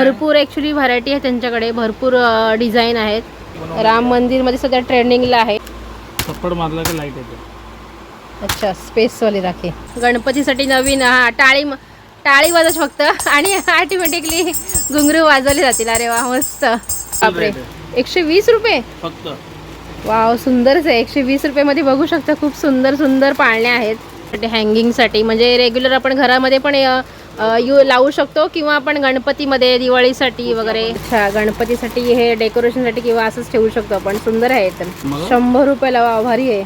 भरपूर actually variety आहे त्यांच्याकडे. भरपूर डिझाईन आहेत. राम मंदिरमध्ये सध्या ट्रेंडिंगला आहे. थप्पड मारला की लाइट येते. अच्छा स्पेसवाली राखी. गणपतीसाठी नवीन हा टाळी टाळी वाजच फक्त. आणि ऑटोमॅटिकली घुंगरू वाजवले जातील. अरे वा मस्त. बापरे. एकशे वीस रुपये? फक्त. वाव सुंदरच आहे. एकशे वीस रुपयामध्ये बघू शकता खूप सुंदर सुंदर पाळण्या आहेत. हँगिंगसाठी म्हणजे रेग्युलर आपण घरामध्ये पण यू लावू शकतो किंवा आपण गणपतीमध्ये दिवाळीसाठी वगैरे अच्छा गणपतीसाठी हे डेकोरेशनसाठी किंवा असंच ठेवू शकतो आपण. सुंदर आहे तर? शंभर रुपयाला वा भारी आहे.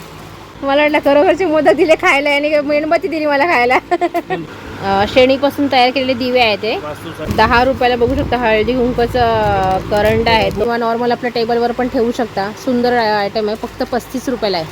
मला वाटलं खरोखरचे मोदक दिले खायला आणि मेणबत्ती दिली मला खायला. अ, शेणीपासून तयार केलेले दिवे आहेत ते दहा रुपयाला बघू शकता हळदी कुंकचं करंट आहे किंवा नॉर्मल आपल्या टेबलवर पण ठेवू शकता. सुंदर आयटम आहे फक्त पस्तीस रुपयाला आहे.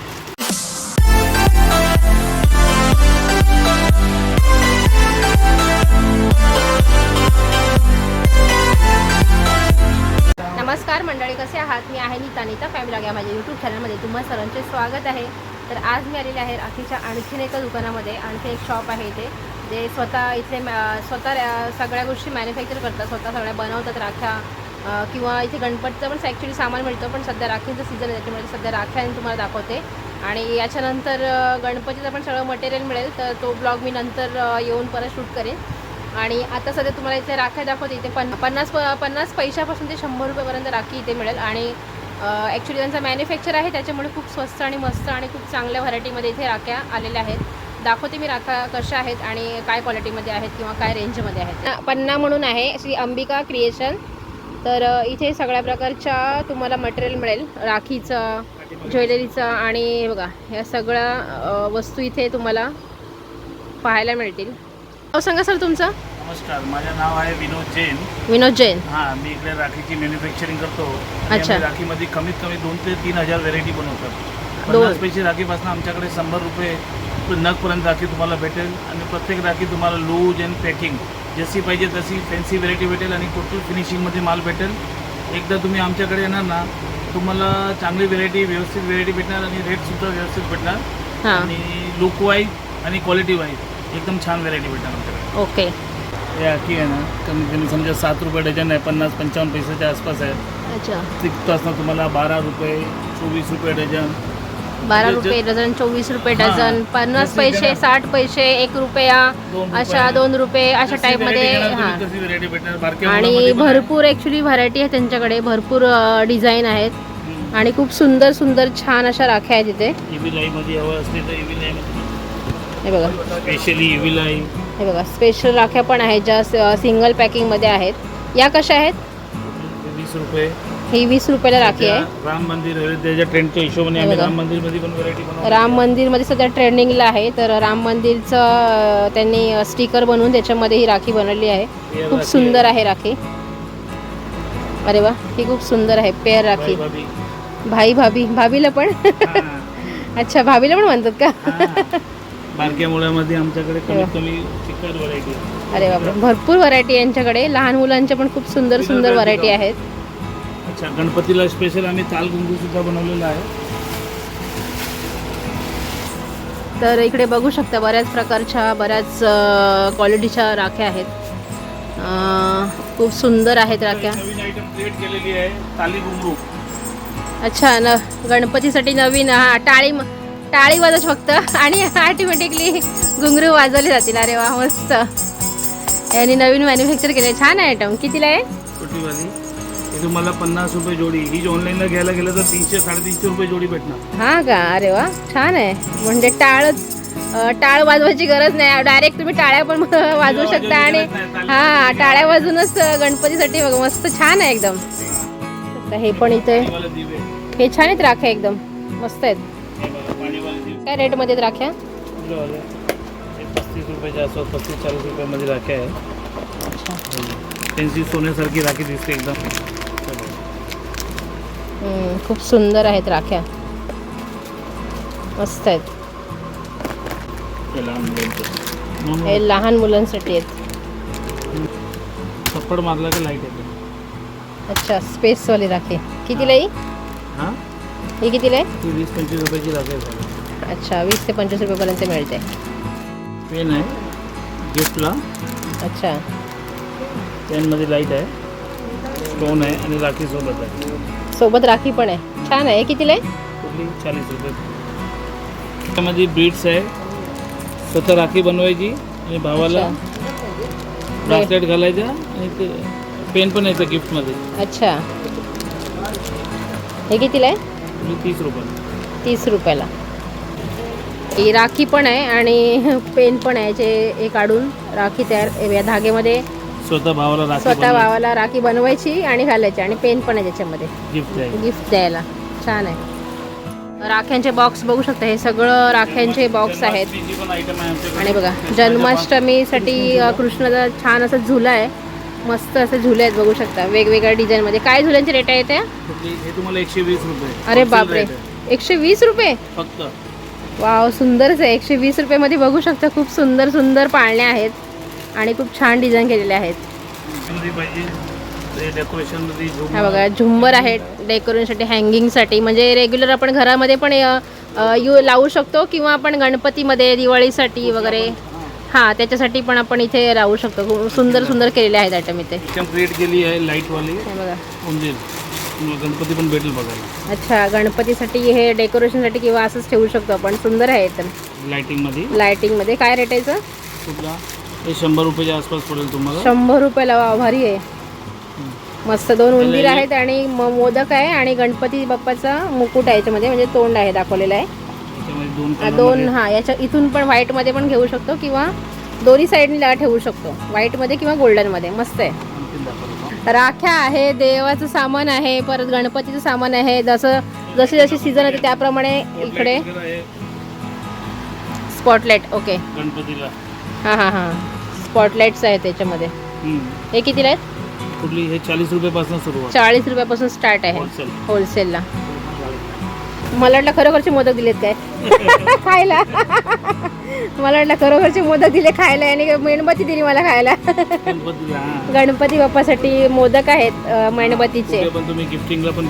कसे मी आहे फॅमिला नीता या माझ्या यूट्यूब चॅनलमध्ये तुम्हा सर्वांचे स्वागत आहे. तर आज मी आलेले आहे राखीच्या आणखीन एका दुकानामध्ये. आणखी एक शॉप आहे इथे. जे स्वतः इथले मॅ- स्वतः सगळ्या गोष्टी मॅन्युफॅक्चर करतात. स्वतः सगळ्या बनवतात राख्या. किंवा इथे गणपतीचं पण ॲक्च्युली सामान मिळतं पण सध्या राखीचं सीझन आहे. त्याच्यामुळे सध्या राख्या तुम्हाला दाखवते. आणि याच्यानंतर गणपतीचं पण सगळं मटेरियल मिळेल. तर तो ब्लॉग मी नंतर येऊन परत शूट करेन. आणि आता सध्या तुम्हाला इथे राख्या दाखवते इथे पन पन्नास प- पन्नास पैशापासून ते शंभर रुपयापर्यंत राखी इथे मिळेल. आणि ॲक्च्युली त्यांचा मॅन्युफॅक्चर आहे त्याच्यामुळे खूप स्वस्त आणि मस्त आणि खूप चांगल्या व्हरायटीमध्ये इथे राख्या आलेल्या आहेत. दाखवते मी राखा कशा आहेत आणि काय क्वालिटीमध्ये आहेत किंवा काय रेंजमध्ये आहेत. ना, पन्ना म्हणून आहे श्री अंबिका क्रिएशन तर इथे सगळ्या प्रकारच्या तुम्हाला मटेरियल मिळेल. राखीचं ज्वेलरीचं आणि बघा ह्या सगळ्या वस्तू इथे तुम्हाला पाहायला मिळतील. अहो सांगा सर तुमचं? नमस्कार माझं नाव आहे विनोद जैन. विनोद जैन. हां मी इकडे राखीची मॅन्युफॅक्चरिंग करतो. आणि अच्छा. आम्ही राखीमध्ये कमीत कमी दोन ते तीन हजार व्हेरायटी बनवतात दोन. पन्नास पैसे राखीपासून आमच्याकडे शंभर रुपये नगपर्यंत राखी तुम्हाला भेटेल. आणि प्रत्येक राखी तुम्हाला लूज अँड पॅकिंग जशी पाहिजे तशी फॅन्सी व्हेरायटी भेटेल आणि टोटल फिनिशिंगमध्ये माल भेटेल. एकदा तुम्ही आमच्याकडे येणार ना तुम्हाला चांगली व्हेरायटी व्यवस्थित व्हेरायटी भेटणार आणि रेटसुद्धा व्यवस्थित भेटणार. हां. आणि लुक वाईज आणि क्वालिटी वाईज एकदम छान व्हेरायटी भेटणार आमच्याकडे ओके हे आखी आहे ना कमीत कमी समजा सात रुपये डझन आहे पन्नास पंचावन्न पैशाच्या आसपास आहे अच्छा तिथपासनं तुम्हाला बारा रुपये चोवीस रुपये डझन बारा जे- रुपये डझन चोवीस रुपये हां. डझन पन्नास पैसे. साठ पैसे एक रुपया दोन अशा. दोन रुपये अशा जशी टाईपमध्ये variety घेणार तुम्ही हां तशी व्हेरायटी भेटणार बारक्या आणि मुलामध्ये पण आहे. भरपूर ॲक्च्युली व्हरायटी आहे त्यांच्याकडे भरपूर डिझाईन आहेत हम्म. आणि खूप सुंदर सुंदर छान अशा राख्या आहेत इथे हवं असले तर मध्ये हे बघा. स्पेशली आई हे बघा स्पेशल राख्या पण आहेत ज्या सिंगल पॅकिंगमध्ये आहेत. या कशा आहेत? हे वीस रुपये. ही वीस रुपयाला राखी आहे. राम मंदिर ट्रेंडच्या हिशोबाने आम्ही. राम मंदिरमध्ये पण व्हेरायटी राम मंदिरमध्ये सध्या ट्रेंडिंगला आहे तर राम मंदिरचं त्यांनी स्टिकर बनवून त्याच्यामध्ये ही राखी बनवली आहे. खूप सुंदर आहे राखी. अरे वा ही खूप सुंदर आहे पेअर राखी. भाई भाभी. भाभीला पण. अच्छा भाभीला पण म्हणतात का. बारक्या मुलामध्ये आमच्याकडे कमीत कमी चिकट व्हरायटी अरे बापरे. भरपूर व्हरायटी यांच्याकडे. लहान मुलांच्या पण खूप सुंदर सुंदर व्हरायटी आहेत. अच्छा गणपतीला स्पेशल आम्ही ताल गुंगू सुद्धा बनवलेला आहे. तर इकडे बघू शकता बऱ्याच प्रकारच्या बऱ्याच क्वालिटीच्या राख्या आहेत. अं, खूप सुंदर आहेत राख्या. नवीन आयटम क्रिएट केलेली आहे ताली घुंगरू अच्छा न गणपतीसाठी नवीन हा टाळी म- टाळी वाजच फक्त. आणि ऑटोमॅटिकली घुंगरू वाजवले जातील. अरे वा मस्त. यांनी नवीन मॅन्युफॅक्चर केले छान आहे आयटम कितीला आहे? छोटीवाली ही तुम्हाला पन्नास रुपये जोडी. ही ऑनलाईनला घ्यायला गेलं तर तीनशे साडेतीनशे रुपये जोडी भेटणार. हा का? अरे वा छान आहे. म्हणजे टाळच अं, टाळ वाजवायची गरज नाही. डायरेक्ट तुम्ही टाळ्या पण वाजवू शकता आणि हा टाळ्या वाजूनच गणपतीसाठी बघ मस्त छान आहे एकदम. हे पण इथे हे छान आहेत राख्या एकदम. मस्त आहेत. काय रेटमध्ये राख्या पस्तीस रुपयाच्या आसपास पस्तीस चाळीस रुपयामध्ये राख्या आहे त्यांची सोन्यासारखी राखी दिसते एकदम। हम्म, खूप सुंदर आहेत राख्या। मस्त आहेत। हे लहान मुलांसाठी आहेत. थप्पड मारला की लाईट येते? अच्छा स्पेसवाली राखी. कितीला ही? हाँ? ही कितीला आहे? वीस पंचवीस रुपयाची राखी आहे अच्छा वीस ते पंचवीस रुपयापर्यंत मिळते. पेन आहे. गिफ्टला अच्छा. पेनमध्ये लाइट आहे. स्टोन आहे आणि राखी सोबत आहे. सोबत राखी पण आहे. छान आहे. कितीला आहे? चाळीस रुपये. त्यामध्ये बीड्स आहे. स्वतः राखी बनवायची आणि भावाला ब्रासलेट घालायचा आणि ते पेन पण येतं गिफ्टमध्ये अच्छा. हे कितीला आहे? तीस रुपये तीस रुपयाला. ही राखी पण आहे आणि पेन पण आहे जे हे काढून राखी तयार या धागेमध्ये स्वतः भावाला राखी स्वतः भावाला राखी बनवायची आणि घालायची आणि पेन पण आहे त्याच्यामध्ये. गिफ्ट द्यायला. छान आहे. राख्यांचे बॉक्स बघू शकता हे सगळं राख्यांचे बॉक्स आहेत. आणि बघा जन्माष्टमीसाठी कृष्णाचा छान असं झुला आहे. मस्त असे झुले आहेत बघू शकता. वेगवेगळ्या डिझाईनमध्ये काय झुल्यांचे रेट आहे त्या? बाबा- कुठली? हे तुम्हाला एकशे वीस रुपये. अरे बापरे. एकशे वीस रुपये? फक्त. वाव सुंदरच आहे. एकशे वीस रुपयामध्ये बघू शकता खूप सुंदर सुंदर पाळण्या आहेत आणि खूप छान डिझाईन केलेल्या आहेत. हा बघा झुंबर आहेत डेकोरेशनसाठी हँगिंगसाठी म्हणजे रेग्युलर आपण घरामध्ये पण यू लावू शकतो किंवा आपण गणपतीमध्ये दिवाळीसाठी वगैरे. हां. त्याच्यासाठी पण आपण इथे लावू शकतो. खूप सुंदर सुंदर केलेले आहेत आयटम इथे. बघा. गणपती पण भेटेल बघायला. अच्छा गणपतीसाठी हे डेकोरेशनसाठी किंवा असंच ठेवू शकतो आपण. सुंदर आहे एकदम लाइटिंगमध्ये लायटिंगमध्ये काय रेट आहे याचं? हे शंभर रुपयाच्या आसपास पडेल तुम्हाला. शंभर रुपयाला वा भारी आहे. मस्त दोन उंदीर आहेत आणि म- मोदक आहे आणि गणपती बाप्पाचा मुकुट आहे याच्यामध्ये म्हणजे तोंड आहे दाखवलेलं आहे. त्याच्यामध्ये दोन हा, दोन मध्ये हा याच्या इथून पण व्हाईटमध्ये पण घेऊ शकतो किंवा दोन्ही साईडला ठेवू शकतो. व्हाईटमध्ये किंवा गोल्डनमध्ये मस्त आहे. आणखीन. राख्या आहे देवाचं सामान आहे परत गणपतीचं सामान आहे जसं जसे जसे सीझन येते त्याप्रमाणे इकडे. आहे स्पॉटलाईट ओके गणपतीला. हां हां हां. आहेत त्याच्यामध्ये. हे कितीला आहेत? कुठली? हे चाळीस रुपयापासून चाळीस रुपयापासून स्टार्ट आहे. होलसेल होलसेलला मला वाटलं खरोखरचे मोदक दिलेत काय? खायला. मला वाटलं खरोखरचे मोदक दिले खायला आणि मेणबत्ती दिली मला खायला. गणपती बाप्पासाठी मोदक आहेत मेणबत्तीचे.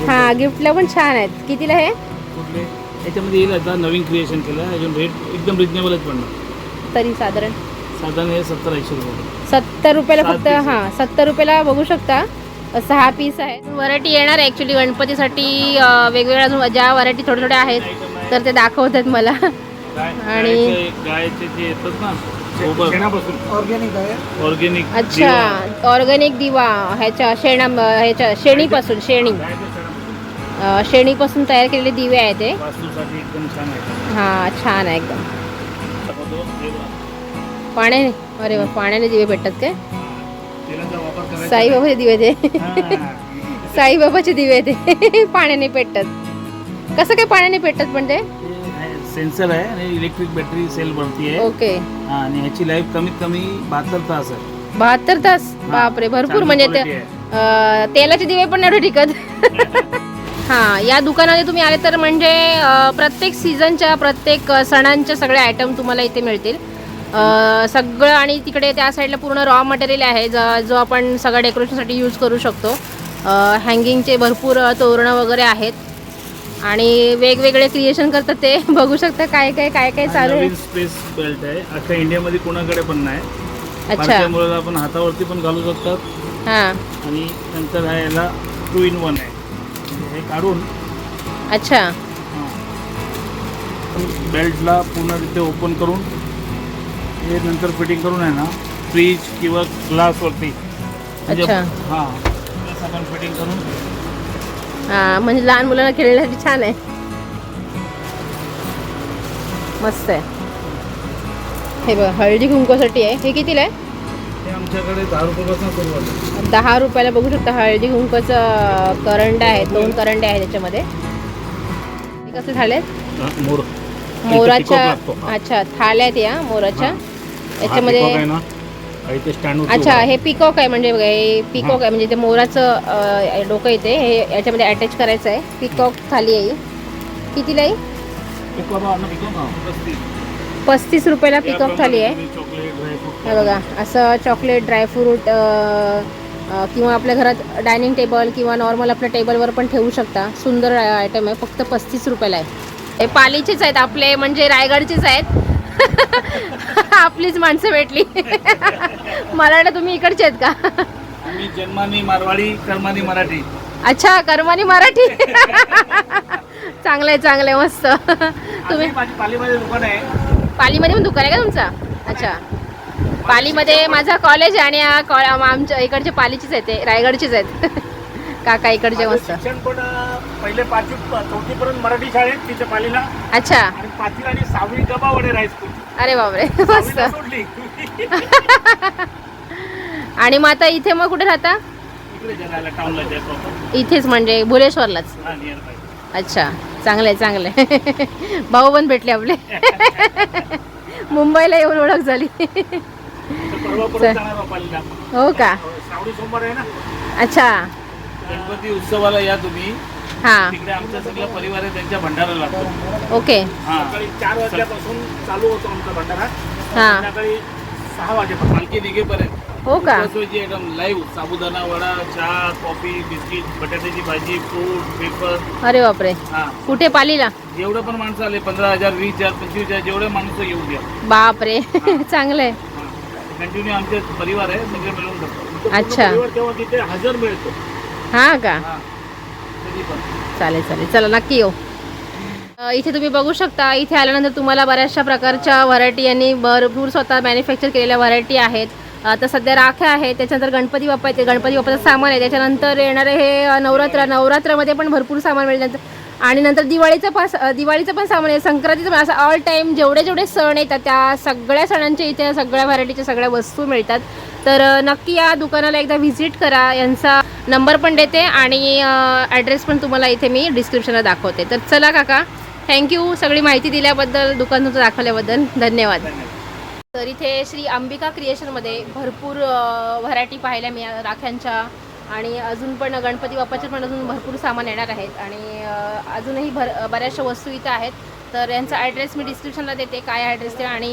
हा गिफ्टला पण छान आहेत. कितीला हे? येईल आता नवीन क्रिएशन केलं. अजून रेट एकदम रिजनेबलच पडणार तरी साधारण. साधारण हे सत्तर ऐंशी रुपये. सत्तर रुपयाला फक्त हां सत्तर रुपयाला बघू शकता. सहा पीस आहेत. व्हरायटी येणार आहे ॲक्च्युली गणपतीसाठी वेगवेगळ्या अजून ज्या व्हरायटी थोड्या थोड्या आहेत तर ते दाखवतात मला. गाय आणि- गायचे- गायचे जे येतात ना शेणापासून. ऑर्गेनिक अच्छा ऑर्गॅनिक दिवा. ह्याच्या शेणा ह्याच्या शेणीपासून शेणी. शेणीपासून तयार केलेले दिवे आहेत ते. हां छान आहे एकदम. दाखवतो. पाण्याने अरे वा पाण्याने दिवे भेटतात काय? साईबाबाचे दिवे ते. साईबाबाचे दिवे ते पाण्याने पेटतात कसं काय पाण्याने पेटतात पण ते? सेन्सर आहे आणि इलेक्ट्रिक बॅटरी सेल बनती आहे. ओके. आणि ह्याची लाईफ कमीत कमी बहात्तर तास आहे. बहात्तर तास? बापरे भरपूर म्हणजे तेलाचे दिवे पण एवढे टिकत. हां या दुकानामध्ये तुम्ही आले तर म्हणजे प्रत्येक सीझनच्या प्रत्येक सणांच्या सगळे आयटम तुम्हाला इथे मिळतील. सगळं आणि तिकडे त्या साईडला पूर्ण रॉ मटेरियल आहे ज- जो आपण सगळं डेकोरेशनसाठी यूज करू शकतो. हँगिंगचे भरपूर तोरणं वगैरे आहेत. आणि वेगवेगळे क्रिएशन करतात ते. बघू शकता काय काय काय काय चालू आहे. स्पेस बेल्ट आहे. अख्ख्या इंडियामध्ये कोणाकडे पण नाही. अच्छा. आपण हातावरती पण घालू शकतात. हां. आणि नंतर हा याला टू इन वन आहे. हे काढून. अच्छा. बेल्टला पूर्ण ओपन करून. हे नंतर फिटिंग करून आहे ना फ्रीज किंवा ग्लासवरती. म्हणजे अच्छा. हां ग्लास आपण फिटिंग करून. हा म्हणजे लहान मुलांना खेळण्यासाठी छान आहे. मस्त आहे. हे बघ हळदी कुंकवासाठी आहे. हे कितीला आहे? हे आमच्याकडे दहा रुपयापासून सुरुवात आहे दहा रुपयाला बघू शकता हळदी कुंकवाचं करंट आहे दोन करंडे आहेत त्याच्यामध्ये. हे कसे हा, मोर. मोराच्या. अच्छा थाल्या आहेत या मोराच्या. हा. याच्यामध्ये अच्छा हे पिकॉक आहे म्हणजे बघा हे पिकॉक आहे म्हणजे ते मोराचं डोकं येते हे याच्यामध्ये अटॅच करायचं आहे. पिकॉक थाली आहे. कितीला आहे पस्तीस रुपयाला पिकॉक थाली आहे. हे बघा असं चॉकलेट ड्रायफ्रूट किंवा आपल्या घरात डायनिंग टेबल किंवा नॉर्मल आपल्या टेबलवर पण ठेवू शकता. सुंदर आयटम आहे. फक्त पस्तीस रुपयाला आहे. हे पालीचेच आहेत आपले म्हणजे रायगडचेच आहेत. आपलीच माणसं भेटली. मला वाटलं तुम्ही इकडचे आहेत का? आम्ही जन्मानी मारवाडी कर्मानी मराठी. अच्छा कर्मानी मराठी. चांगलंय चांगलंय मस्त. तुम्ही? आम्ही माझी पालीमध्ये दुकान आहे. पालीमध्ये पण दुकान आहे का तुमचं? अच्छा. पालीमध्ये माझा कॉलेज आहे आणि हा कॉ- आमच्या इकडचे पालीचीच आहेत ते रायगडचीच आहेत. काका इकडचे माझं मस्त शिक्षण पण अं, पहिले पाचवी चौथी पर्यंत मराठी शाळेत तिथे पालीला अच्छा. आणि पाचवी आणि सहावी गबावडे हायस्कूल अरे बापरे मस्त. सहावीला सोडली. आणि मग आता इथे मग कुठे राहता? इकडे जगायला इथेच म्हणजे हा नियर बाय अच्छा चांगलंय चांगलंय. भाऊ पण भेटले आपले. मुंबईला येऊन ओळख झाली. परवा परत जाणार बा पालीला हो का? श्रावणी सोमवार आहे ना? अच्छा. गणपती उत्सवाला या तुम्ही. हा. तिकडे आमचा सगळा परिवार आहे त्यांच्या भंडारा लागतो. ओके. हा. सकाळी चार वाजल्यापासून चालू होतो आमचा भंडारा. हा. संध्याकाळी सहा वाजेपर्यंत पालखी निघेपर्यंत. हो का? एकदम लाईव्ह साबुदाणा वडा चहा कॉफी बिस्किट बटाट्याची भाजी फ्रूट पेपर अरे बापरे. हा. कुठे पालीला? जेवढं पण माणसं आले पंधरा हजार वीस हजार पंचवीस हजार जेवढे माणसं येऊ द्या. बापरे. चांगलंय. कंटिन्यू आमचे परिवार आहे सगळे मिळून करतो. अच्छा. परिवार तेव्हा तिथे हजर मिळतो हा का? चालेल चालेल. चला नक्की येऊ. इथे तुम्ही बघू शकता इथे आल्यानंतर तुम्हाला बऱ्याचशा प्रकारच्या व्हरायटी आणि भरपूर स्वतः मॅन्युफॅक्चर केलेल्या व्हरायटी आहेत. आता सध्या राख्या आहेत त्याच्यानंतर गणपती बाप्पाचे गणपती बाप्पाचं सामान आहे त्याच्यानंतर येणारे हे नवरात्र नवरात्रामध्ये पण भरपूर सामान मिळेल. नंतर आणि नंतर दिवाळीचं पण दिवाळीचं पण सामान आहे. संक्रांतीचं पण असं ऑल टाईम जेवढे जेवढे सण येतात त्या सगळ्या सणांच्या इथे सगळ्या व्हरायटीच्या सगळ्या वस्तू मिळतात. तर नक्की या दुकानाला एकदा व्हिजिट करा. यांचा नंबर पण देते आणि ॲड्रेस पण तुम्हाला इथे मी डिस्क्रिप्शनला दाखवते. तर चला काका थँक्यू सगळी माहिती दिल्याबद्दल दुकान तुमचं दाखवल्याबद्दल धन्यवाद. तर इथे श्री अंबिका क्रिएशनमध्ये भरपूर व्हरायटी पाहायला मिळा राख्यांच्या आणि अजून पण गणपती बाप्पाचे पण अजून भरपूर सामान येणार आहेत आणि अजूनही भर बऱ्याचशा वस्तू इथं आहेत. तर यांचा ॲड्रेस मी डिस्क्रिप्शनला देते काय ॲड्रेस ते आणि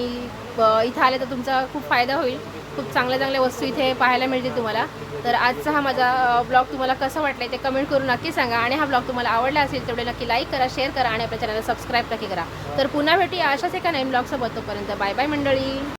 इथं आले तर तुमचा खूप फायदा होईल. खूप चांगल्या चांगल्या वस्तू इथे पाहायला मिळतील तुम्हाला. तर आजचा हा माझा ब्लॉग तुम्हाला कसं वाटलं ते कमेंट करून नक्की सांगा. आणि हा ब्लॉग तुम्हाला आवडला असेल तेवढे नक्की लाईक करा शेअर करा आणि आपल्या चॅनलला सबस्क्राईब नक्की करा. तर पुन्हा भेटूया अशाच एका नवीन ब्लॉगसोबत तोपर्यंत बाय बाय मंडळी.